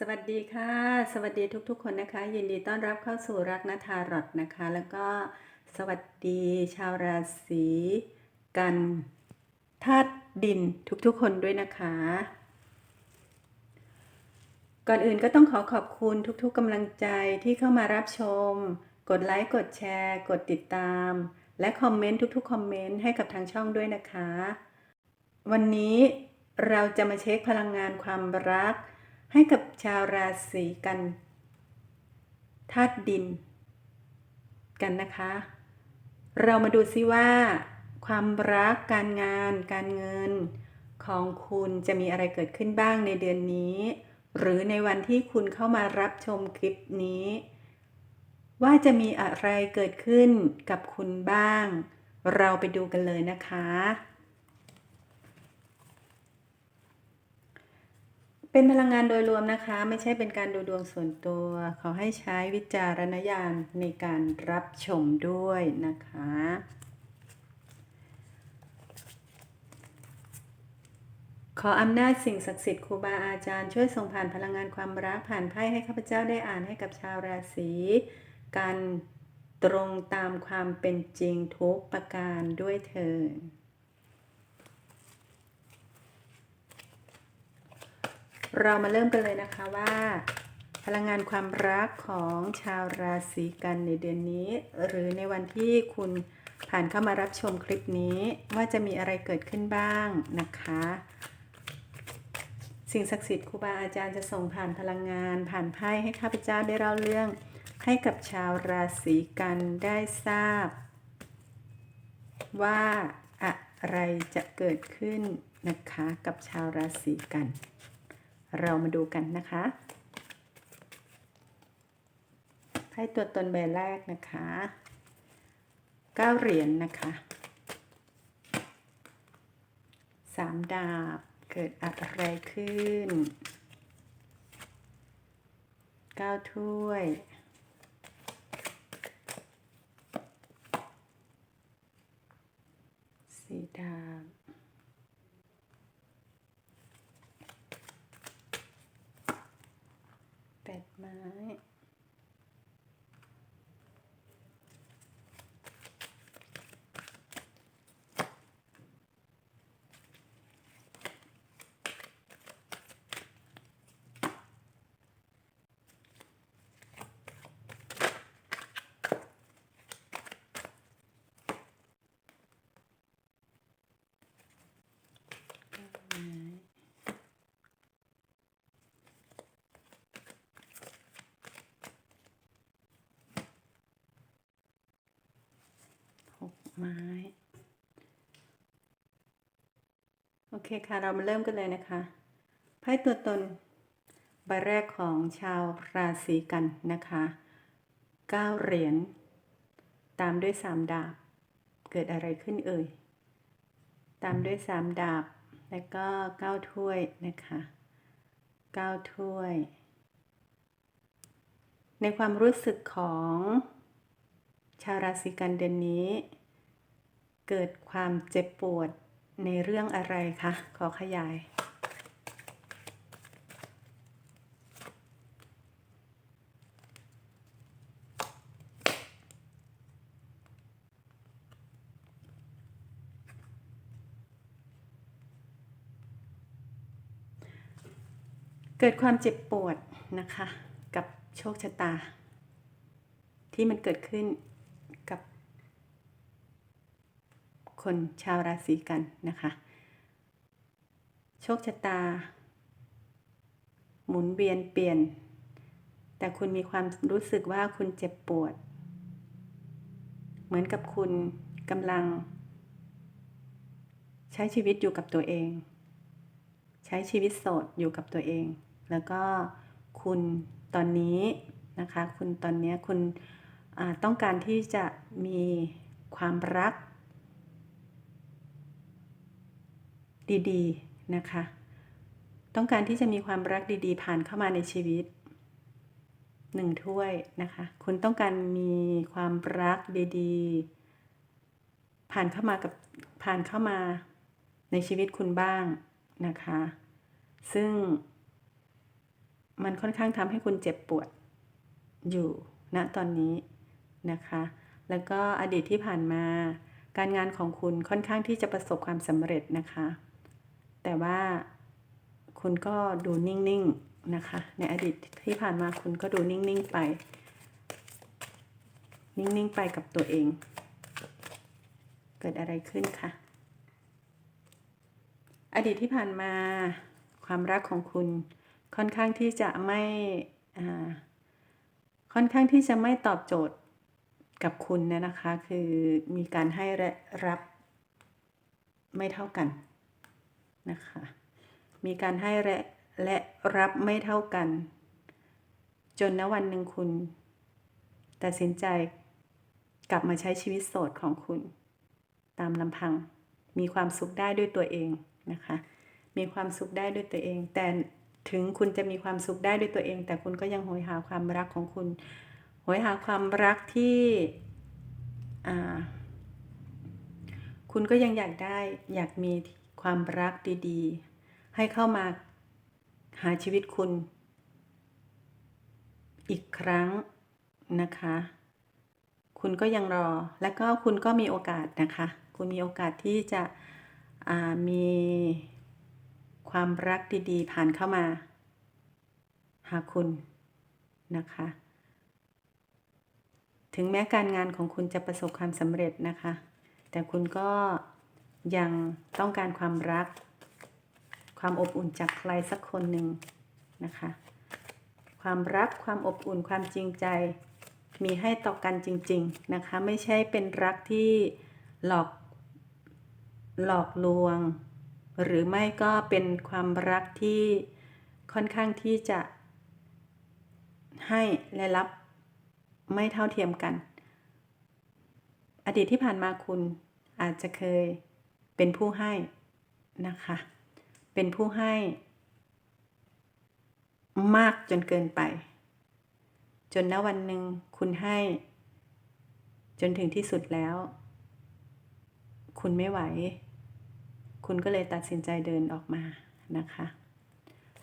สวัสดีค่ะ สวัสดีทุกๆ คนนะคะ ยินดีต้อนรับเข้าสู่รักนาทารอตนะคะ แล้วก็สวัสดีชาวราศีกันธาตุดินทุกๆ คนด้วยนะคะ ก่อนอื่นก็ต้องขอขอบคุณทุกๆกำลังใจที่เข้ามารับชม กดไลค์กดแชร์ กดติดตาม และคอมเมนต์ทุกๆคอมเมนต์ให้กับทางช่องด้วยนะคะ วันนี้เราจะมาเช็คพลังงานความรัก ให้กับชาวราศีกันธาตุดิน กันนะคะ เรามาดูซิว่า ความรักการงาน การเงิน ของคุณจะมีอะไรเกิดขึ้นบ้างในเดือนนี้ หรือในวันที่คุณเข้ามารับชมคลิปนี้ ว่าจะมีอะไรเกิดขึ้นกับคุณบ้าง เราไปดูกันเลยนะคะ เป็นพลังงานโดยรวมนะคะ ไม่ใช่เป็นการดูดวงส่วนตัว ขอให้ใช้วิจารณญาณในการรับชมด้วยนะคะ ขออำนาจสิ่งศักดิ์สิทธิ์ครูบาอาจารย์ช่วยส่งผ่านพลังงานความรักผ่านไพ่ให้ข้าพเจ้าได้อ่านให้กับชาวราศีการตรงตามความเป็นจริงทุกประการด้วยเถิด เรามาเริ่มกันเลยนะคะว่า พลังงานความรักของชาวราศีกันในเดือนนี้ หรือในวันที่คุณผ่านเข้ามารับชมคลิปนี้ว่าจะมีอะไรเกิดขึ้นบ้างนะคะ สิ่งศักดิ์สิทธิ์ครูบาอาจารย์จะส่งผ่านพลังงาน ผ่านไพ่ให้ข้าพเจ้าได้เล่าเรื่อง ให้กับชาวราศีกันได้ทราบ ว่าอะไรจะเกิดขึ้นนะคะกับชาวราศีกัน เรามาดูกันนะคะไพ่ตัวตนใบแรกนะคะเก้าเหรียญนนะคะสามดาบเกิดอะไรขึ้นเก้าถ้วย สีดาบ แปดไม้ หก ไม้ โอเคค่ะเรามาเริ่มกันเลยนะคะไพ่ตัวตนใบแรกของชาวราศีกันนะคะเก้าเหรียญตามด้วยสามดาบ เกิดอะไรขึ้นเอ่ย ตามด้วยสามดาบ แล้วก็เก้าถ้วยนะคะเก้าถ้วย ในความรู้สึกของชาวราศีกันเดือนนี้ เกิดความเจ็บปวดในเรื่องอะไรคะ ขอขยาย เกิดความเจ็บปวดนะคะ กับโชคชะตา ที่มันเกิดขึ้นกับ คนชาวราศีกันนะคะ โชคชะตา หมุนเวียนเปลี่ยน แต่คุณมีความรู้สึกว่าคุณเจ็บปวด เหมือนกับคุณกำลัง ใช้ชีวิตอยู่กับตัวเอง ใช้ชีวิตโสดอยู่กับตัวเอง แล้วก็คุณตอนนี้นะคะ คุณตอนนี้คุณต้องการที่จะมีความรัก ดีๆนะคะ ต้องการที่จะมีความรักดีๆ ผ่านเข้ามาในชีวิตหนึ่งถ้วยนะคะ คุณต้องการมีความรักดีๆ ผ่านเข้ามากับผ่านเข้ามาในชีวิตคุณบ้างนะคะ ซึ่งมันค่อนข้างทำให้คุณเจ็บปวดอยู่ณตอนนี้นะคะ แล้วก็อดีตที่ผ่านมา การงานของคุณค่อนข้างที่จะประสบความสำเร็จนะคะ แต่ว่าคุณก็ดูนิ่งๆนะคะ ในอดีตที่ผ่านมาคุณก็ดูนิ่งๆไป นิ่งๆไปกับตัวเอง เกิดอะไรขึ้นคะอดีตที่ผ่านมาความรักของคุณค่อนข้างที่จะไม่ค่อนข้างที่จะไม่ตอบโจทย์กับคุณเนยนะคะ คือมีการให้และรับไม่เท่ากัน นะคะ มีการให้และและรับไม่เท่ากัน จนณวันหนึ่งคุณตัดสินใจกลับมาใช้ชีวิตโสดของคุณ ตามลำพัง มีความสุขได้ด้วยตัวเองนะคะ มีความสุขได้ด้วยตัวเอง แต่ถึงคุณจะมีความสุขได้ด้วยตัวเอง แต่คุณก็ยังโหยหาความรักของคุณโหยหาความรักที่คุณก็ยังอยากได้อยากมี ความรักดีๆ ให้เข้ามาหาชีวิตคุณ อีกครั้งนะคะ คุณก็ยังรอและก็คุณก็มีโอกาสนะคะ คุณมีโอกาสที่จะมีความรักดีๆ ผ่านเข้ามา หาคุณนะคะ ถึงแม้การงานของคุณจะประสบความสำเร็จนะคะ แต่คุณก็ ยังต้องการความรัก ความอบอุ่นจากใครสักคนหนึ่งนะคะ ความรักความอบอุ่นความจริงใจมีให้ต่อกันจริง ๆนะคะ ไม่ใช่เป็นรักที่หลอกหลอกลวง หรือไม่ก็เป็นความรักที่ค่อนข้างที่จะให้และรับไม่เท่าเทียมกัน อดีตที่ผ่านมาคุณอาจจะเคย เป็นผู้ให้นะคะ เป็นผู้ให้ มากจนเกินไป จนณวันหนึ่งคุณให้ จนถึงที่สุดแล้ว คุณไม่ไหว คุณก็เลยตัดสินใจเดินออกมานะคะ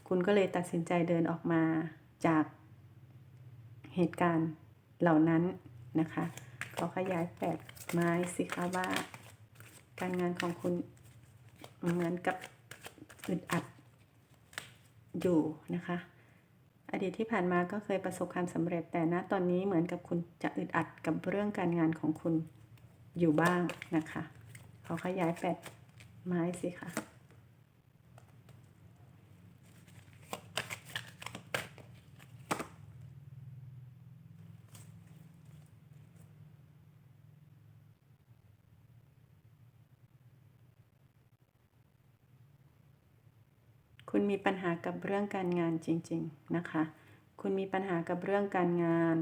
คุณก็เลยตัดสินใจเดินออกมาจากเหตุการณ์เหล่านั้นนะคะ ขอขยายแปดไม้สิคะว่า การงานของคุณเหมือนกับอึดอัดอยู่นะคะ อดีตที่ผ่านมาก็เคยประสบความสำเร็จแต่ณตอนนี้เหมือนกับคุณจะอึดอัดกับเรื่องการงานของคุณอยู่บ้างนะคะ ขอขยายแปดไม้สิคะ คุณมีปัญหากับเรื่องการงานจริง ๆ นะคะ คุณมีปัญหากับเรื่องการงาน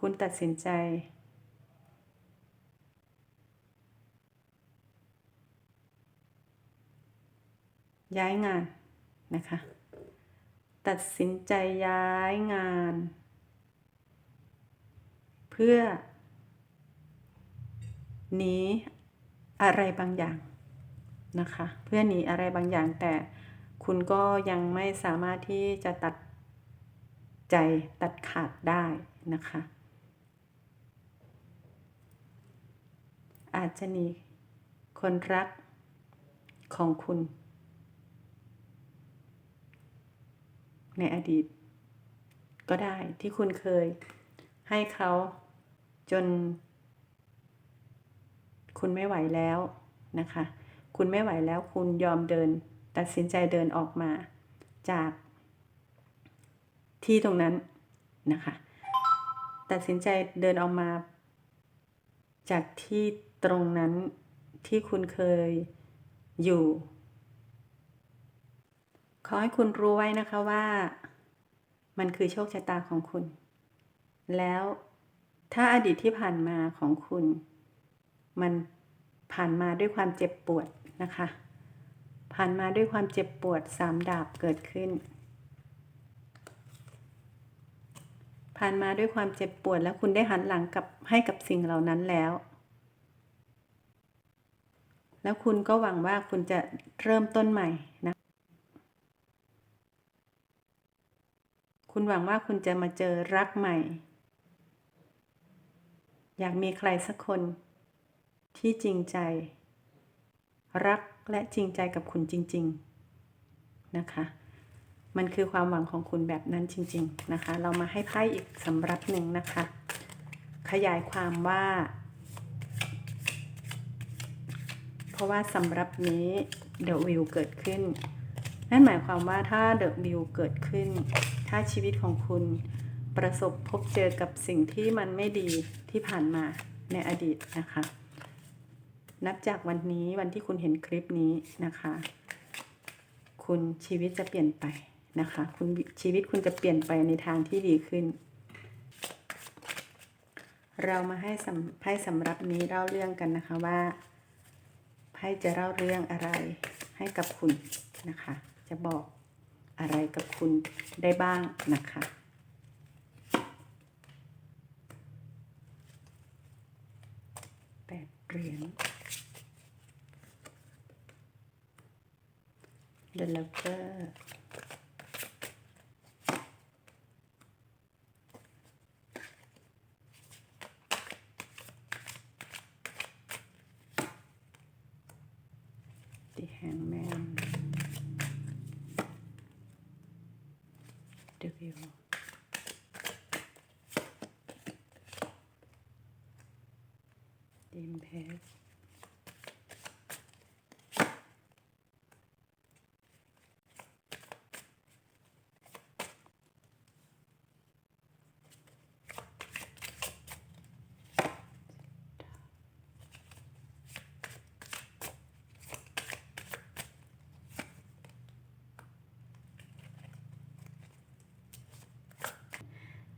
คุณตัดสินใจ ย้ายงานนะคะ ตัดสินใจย้ายงาน เพื่อหนีอะไรบางอย่าง นะคะ เพื่อหนีอะไรบางอย่างแต่คุณก็ยังไม่สามารถที่จะตัดใจตัดขาดได้นะคะ อาจจะหนีคนรักของคุณ ในอดีต ก็ได้ที่คุณเคยให้เขาจน คุณไม่ไหวแล้วนะคะ คุณไม่ไหวแล้วคุณยอมเดิน ตัดสินใจเดินออกมา จาก ที่ตรงนั้นนะคะ ตัดสินใจเดินออกมา จากที่ตรงนั้นที่คุณเคยอยู่ ขอให้คุณรู้ไว้นะคะว่ามันคือโชคชะตาของคุณ แล้วถ้าอดีตที่ผ่านมาของคุณ มัน ผ่านมาด้วยความเจ็บปวดนะคะ ผ่านมาด้วยความเจ็บปวดสามดาบเกิดขึ้น ผ่านมาด้วยความเจ็บปวดแล้วคุณได้หันหลังกับให้กับสิ่งเหล่านั้นแล้ว แล้วคุณก็หวังว่าคุณจะเริ่มต้นใหม่นะคุณหวังว่าคุณจะมาเจอรักใหม่ อยากมีใครสักคน ที่จริงใจ รักและจริงใจกับคุณจริง ๆ นะคะ มันคือความหวังของคุณแบบนั้นจริง ๆ นะคะ เรามาให้ไพ่อีกสำรับหนึ่งนะคะ ขยายความว่า เพราะว่าสำรับนี้เดอะวิวเกิดขึ้น นั่นหมายความว่าถ้าเดอะวิวเกิดขึ้น ถ้าชีวิตของคุณประสบพบเจอกับสิ่งที่มันไม่ดีที่ผ่านมาในอดีตนะคะ นับจากวันนี้วันที่คุณเห็นคลิปนี้นะคะ คุณชีวิตจะเปลี่ยนไปนะคะ คุณชีวิตคุณจะเปลี่ยนไปในทางที่ดีขึ้น เรามาให้สำไพ่สำรับนี้เล่าเรื่องกันนะคะว่าไพ่จะเล่าเรื่องอะไรให้กับคุณนะคะ จะบอกอะไรกับคุณได้บ้างนะคะแปดเหรียญ The Lover ดีแฮงแมน The View ดีมเพ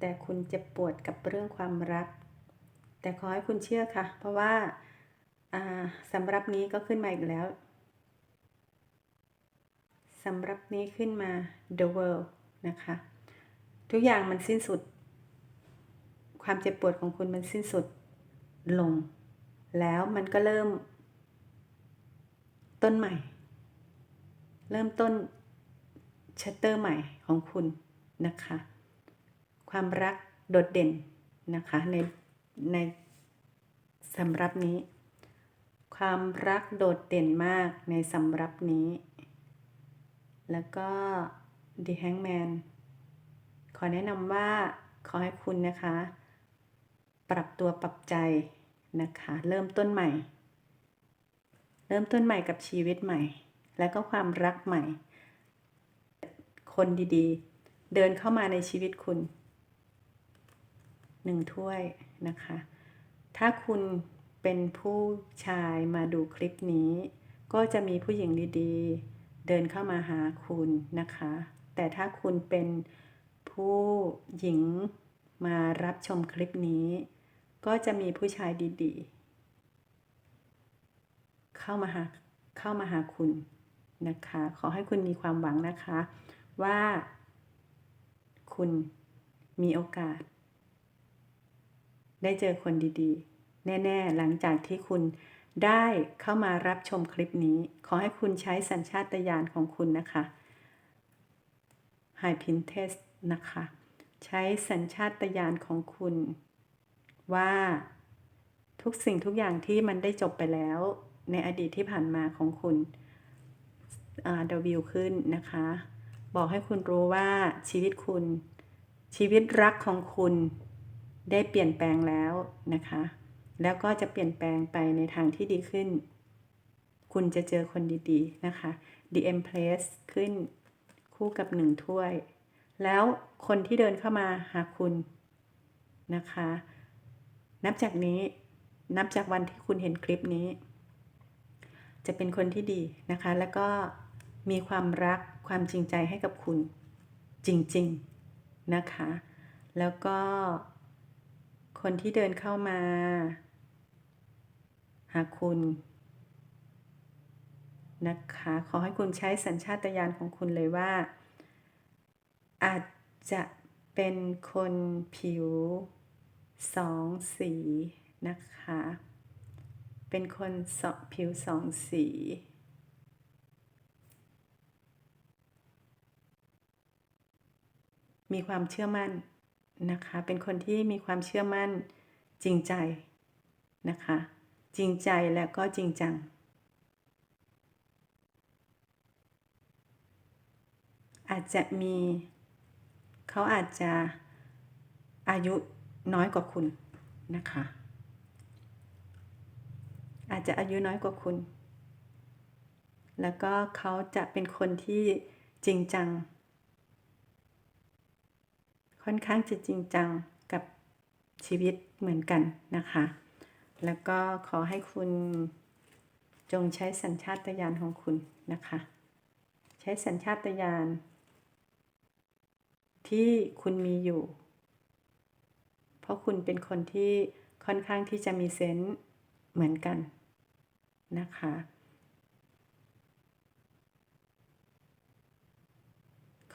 แต่คุณเจ็บปวดกับเรื่องความรัก แต่ขอให้คุณเชื่อค่ะ เพราะว่าอ่าสำหรับนี้ก็ขึ้นมาอีกแล้วสำหรับนี้ขึ้นมา the world นะคะ ทุกอย่างมันสิ้นสุด ความเจ็บปวดของคุณมันสิ้นสุดลง แล้วมันก็เริ่ม ต้นใหม่ เริ่มต้นชัตเตอร์ใหม่ของคุณนะคะ ความรักโดดเด่นนะคะในในสำรับนี้ ความรักโดดเด่นมากในสำรับนี้ แล้วก็ The Hangman ขอแนะนำว่าขอให้คุณนะคะ ปรับตัวปรับใจนะคะ เริ่มต้นใหม่ เริ่มต้นใหม่กับชีวิตใหม่ แล้วก็ความรักใหม่ คนดีๆ เดินเข้ามาในชีวิตคุณ หนึ่งถ้วยนะคะ ถ้าคุณเป็นผู้ชายมาดูคลิปนี้ ก็จะมีผู้หญิงดีๆ เดินเข้ามาหาคุณนะคะ แต่ถ้าคุณเป็นผู้หญิงมารับชมคลิปนี้ ก็จะมีผู้ชายดีๆ เข้ามาหาเข้ามาหาคุณนะคะ ขอให้คุณมีความหวังนะคะว่าคุณมีโอกาส ได้เจอคนดีๆ แน่ๆ หลังจากที่คุณได้เข้ามารับชมคลิปนี้ ขอให้คุณใช้สัญชาตญาณของคุณนะคะ High Pinterest นะคะ ใช้สัญชาตญาณของคุณ ว่าทุกสิ่งทุกอย่างที่มันได้จบไปแล้ว ในอดีตที่ผ่านมาของคุณเดวิวขึ้นนะคะ บอกให้คุณรู้ว่าชีวิตคุณ ชีวิตรักของคุณ ได้เปลี่ยนแปลงแล้วนะคะ แล้วก็จะเปลี่ยนแปลงไปในทางที่ดีขึ้น คุณจะเจอคนดีๆนะคะ The Empress ขึ้นคู่กับหนึ่งถ้วย แล้วคนที่เดินเข้ามาหาคุณนะคะ นับจากนี้นับจากวันที่คุณเห็นคลิปนี้ จะเป็นคนที่ดีนะคะ แล้วก็มีความรักความจริงใจให้กับคุณจริง ๆ นะคะ แล้วก็ คนที่เดินเข้ามา หาคุณ นะคะ ขอให้คุณใช้สัญชาตญาณของคุณเลยว่า อาจจะเป็นคนผิวสองสีนะคะ เป็นคนสผิวสองสีมีความเชื่อมั่น นะคะ เป็นคนที่มีความเชื่อมั่นจริงใจนะคะ จริงใจและก็จริงจัง อาจจะมีเขาอาจจะอายุน้อยกว่าคุณนะคะ อาจจะอายุน้อยกว่าคุณ แล้วก็เขาจะเป็นคนที่จริงจัง ค่อนข้างจะจริงจังกับชีวิตเหมือนกันนะคะ แล้วก็ขอให้คุณจงใช้สัญชาตญาณของคุณนะคะ ใช้สัญชาตญาณที่คุณมีอยู่ เพราะคุณเป็นคนที่ค่อนข้างที่จะมีเซนส์เหมือนกันนะคะ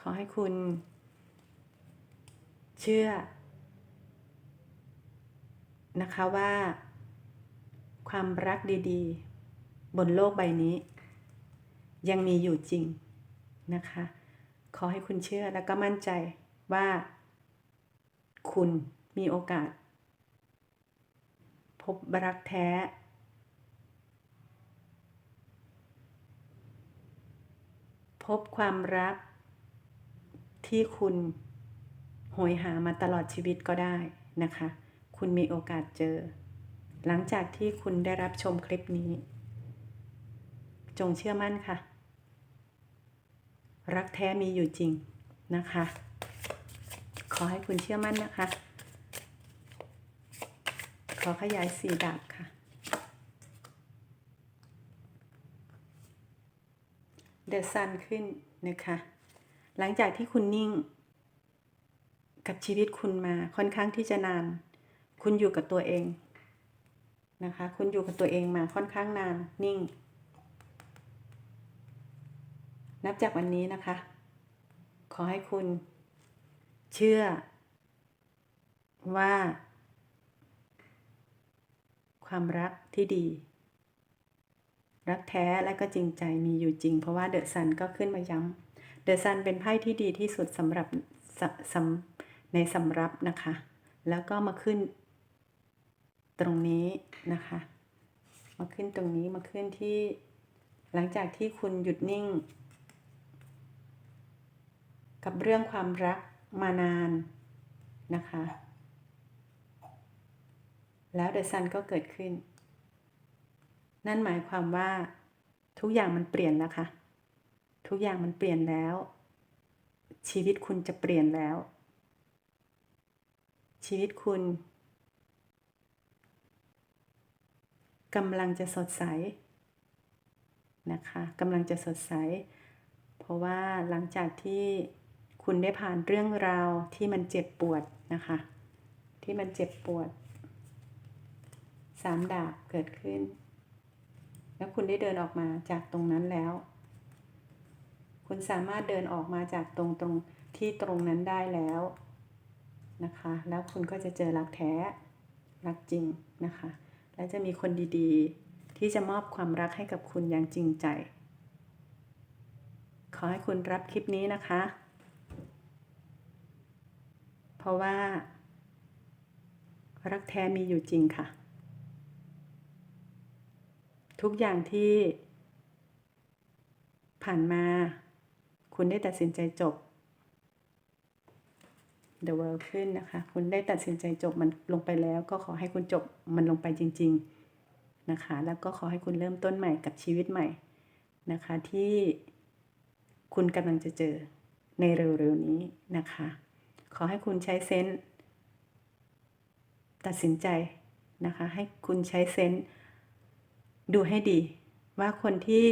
ขอให้คุณ เชื่อ นะคะว่า ความรักดีๆ บนโลกใบนี้ ยังมีอยู่จริงนะคะ ขอให้คุณเชื่อแล้วก็มั่นใจว่า คุณมีโอกาส พบรักแท้ พบความรักที่คุณ โหยหามาตลอดชีวิตก็ได้นะคะ คุณมีโอกาสเจอ หลังจากที่คุณได้รับชมคลิปนี้ จงเชื่อมั่นค่ะ รักแท้มีอยู่จริงนะคะ ขอให้คุณเชื่อมั่นนะคะ ขอขยายสีดาบค่ะ เดอะซันขึ้นนะคะ หลังจากที่คุณนิ่ง กับชีวิตคุณมาค่อนข้างที่จะนาน คุณอยู่กับตัวเองนะคะ คุณอยู่กับตัวเองมาค่อนข้างนานนิ่ง นับจากวันนี้นะคะ ขอให้คุณเชื่อ ว่า ความรักที่ดี รักแท้และก็จริงใจมีอยู่จริง เพราะว่าเดอะซันก็ขึ้นมาย้ำเดอะซันเป็นไพ่ที่ดีที่สุดสำหรับสสำ ในสำรับนะคะ แล้วก็มาขึ้นตรงนี้นะคะ มาขึ้นตรงนี้มาขึ้นที่หลังจากที่คุณหยุดนิ่ง กับเรื่องความรักมานานนะคะ แล้วเดอะซันก็เกิดขึ้น นั่นหมายความว่าทุกอย่างมันเปลี่ยนแล้วค่ะ ทุกอย่างมันเปลี่ยนแล้ว ชีวิตคุณจะเปลี่ยนแล้ว ชีวิตคุณกำลังจะสดใสนะคะกำลังจะสดใส เพราะว่าหลังจากที่คุณได้ผ่านเรื่องราวที่มันเจ็บปวดนะคะ ที่มันเจ็บปวดสามดาบเกิดขึ้น แล้วคุณได้เดินออกมาจากตรงนั้นแล้ว คุณสามารถเดินออกมาจากตรงตรงที่ตรงนั้นได้แล้ว นะคะ แล้วคุณก็จะเจอรักแท้ รักจริงนะคะ และจะมีคนดีๆ ที่จะมอบความรักให้กับคุณอย่างจริงใจ ขอให้คุณรับคลิปนี้นะคะ เพราะว่า รักแท้มีอยู่จริงค่ะ ทุกอย่างที่ผ่านมา คุณได้ตัดสินใจจบ The World ขึ้นนะคะ คุณได้ตัดสินใจจบมันลงไปแล้ว ก็ขอให้คุณจบมันลงไปจริง ๆนะคะ แล้วก็ขอให้คุณเริ่มต้นใหม่กับชีวิตใหม่นะคะ ที่คุณกำลังจะเจอในเร็วๆนี้นะคะ ขอให้คุณใช้เซนส์ตัดสินใจนะคะ ให้คุณใช้เซนส์ดูให้ดี ว่าคนที่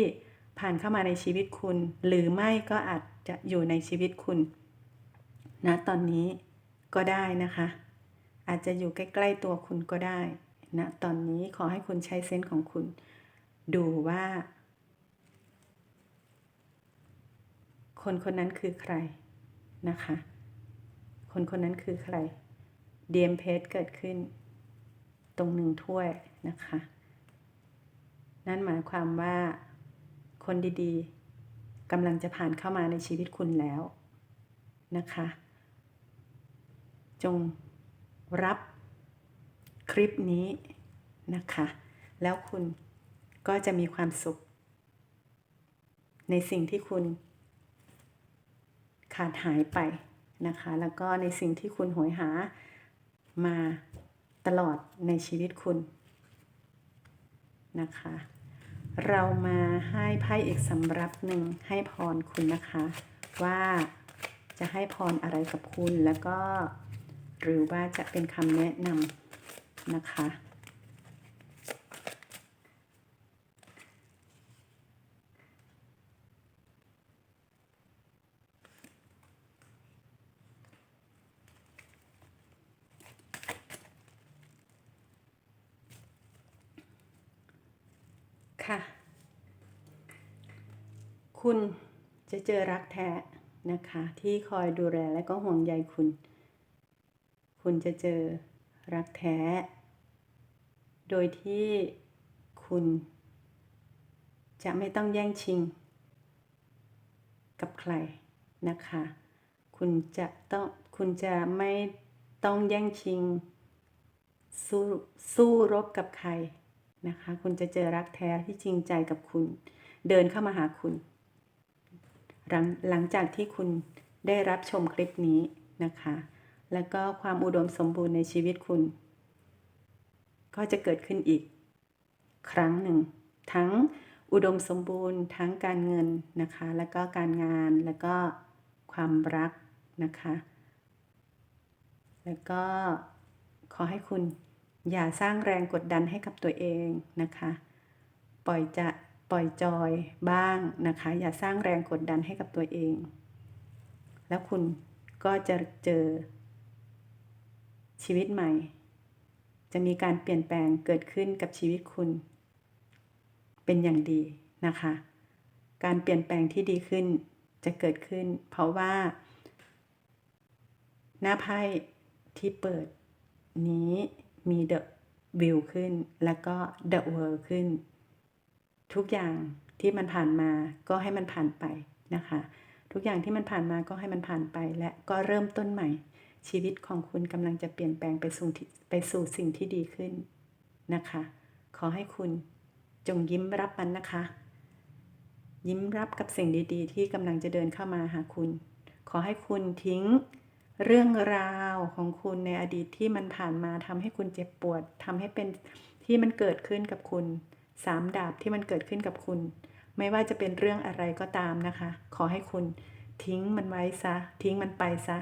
ผ่านเข้ามาในชีวิตคุณ หรือไม่ก็อาจจะอยู่ในชีวิตคุณ นะตอนนี้ก็ได้นะคะ อาจจะอยู่ใกล้ ๆตัวคุณก็ได้นะตอนนี้ขอให้คุณใช้เซนส์ของคุณ ดูว่า คนคนนั้นคือใครนะคะ คนคนนั้นคือใครเดียมเพสเกิดขึ้น ตรงหนึ่งถ้วยนะคะ นั่นหมายความว่าคนดีๆกำลังจะผ่านเข้ามาในชีวิตคุณแล้วนะคะ จงรับคลิปนี้นะคะ แล้วคุณก็จะมีความสุข ในสิ่งที่คุณ ขาดหายไปนะคะ แล้วก็ในสิ่งที่คุณโหยหามาตลอดในชีวิตคุณนะคะ เรามาให้ไพ่อีกสำรับหนึ่งให้พรคุณนะคะ ว่าจะให้พรอะไรกับคุณแล้วก็ หรือว่าจะเป็นคำแนะนำนะคะ ค่ะ คุณจะเจอรักแท้นะคะ ที่คอยดูแลและก็ห่วงใยคุณ คุณจะเจอรักแท้ โดยที่คุณ จะไม่ต้องแย่งชิง กับใครนะคะ คุณจะต้องคุณจะไม่ต้องแย่งชิง สู้สู้รบกับใครนะคะ คุณจะเจอรักแท้ที่จริงใจกับคุณ เดินเข้ามาหาคุณ หลังหลังจากที่คุณได้รับชมคลิปนี้นะคะ แล้วก็ความอุดมสมบูรณ์ในชีวิตคุณ ก็จะเกิดขึ้นอีก ครั้งหนึ่ง ทั้งอุดมสมบูรณ์ ทั้งการเงินนะคะ แล้วก็การงานแล้วก็ความรักนะคะ แล้วก็ขอให้คุณอย่าสร้างแรงกดดันให้กับตัวเองนะคะ ปล่อยจะปล่อยจอยบ้างนะคะ อย่าสร้างแรงกดดันให้กับตัวเอง แล้วคุณก็จะเจอ ชีวิตใหม่ จะมีการเปลี่ยนแปลงเกิดขึ้นกับชีวิตคุณ เป็นอย่างดีนะคะ การเปลี่ยนแปลงที่ดีขึ้นจะเกิดขึ้น เพราะว่า หน้าไพ่ที่เปิดนี้มี the view ขึ้น แล้วก็ the world ขึ้น ทุกอย่างที่มันผ่านมาก็ให้มันผ่านไปนะคะ ทุกอย่างที่มันผ่านมาก็ให้มันผ่านไปและก็เริ่มต้นใหม่ ชีวิตของคุณกำลังจะเปลี่ยนแปลงไปสู่ไปสู่สิ่งที่ดีขึ้นนะคะ ขอให้คุณจงยิ้มรับมันนะคะ ยิ้มรับกับสิ่งดีๆ ที่กำลังจะเดินเข้ามาหาคุณ ขอให้คุณทิ้งเรื่องราวของคุณในอดีตที่มันผ่านมาทำให้คุณเจ็บปวดทำให้เป็นที่มันเกิดขึ้นกับคุณสามดาบที่มันเกิดขึ้นกับคุณ ไม่ว่าจะเป็นเรื่องอะไรก็ตามนะคะ ขอให้คุณทิ้งมันไว้ซะ ทิ้งมันไปซะ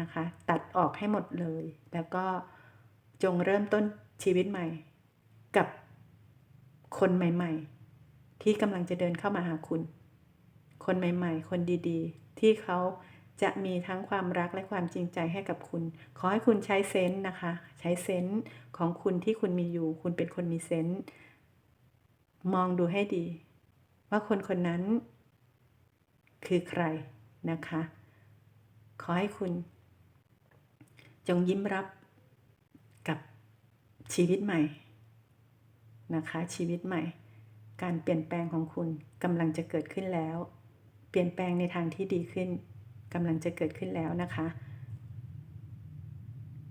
นะคะ ตัดออกให้หมดเลย แล้วก็จงเริ่มต้นชีวิตใหม่ กับคนใหม่ ๆ ที่กำลังจะเดินเข้ามาหาคุณ คนใหม่ ๆ คนดีๆ ที่เขาจะมีทั้งความรักและความจริงใจให้กับคุณ ขอให้คุณใช้เซนส์นะคะ ใช้เซนส์ของคุณที่คุณมีอยู่ คุณเป็นคนมีเซนส์มองดูให้ดี ว่าคนคนนั้นคือใครนะคะ ขอให้คุณ จงยิ้มรับกับชีวิตใหม่นะคะชีวิตใหม่ การเปลี่ยนแปลงของคุณกำลังจะเกิดขึ้นแล้ว เปลี่ยนแปลงในทางที่ดีขึ้นกำลังจะเกิดขึ้นแล้วนะคะ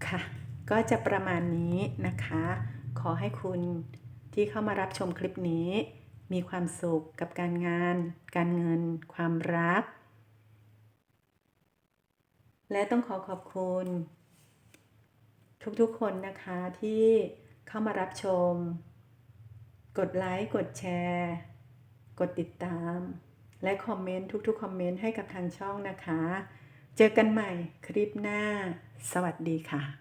ค่ะก็จะประมาณนี้นะคะ ขอให้คุณที่เข้ามารับชมคลิปนี้ มีความสุขกับการงาน การเงิน ความรัก และต้องขอขอบคุณ ทุกๆคนนะคะที่เข้ามารับชม กดไลค์ กดแชร์ กดติดตาม และคอมเมนต์ทุกๆคอมเมนต์ให้กับทางช่องนะคะ เจอกันใหม่คลิปหน้า สวัสดีค่ะ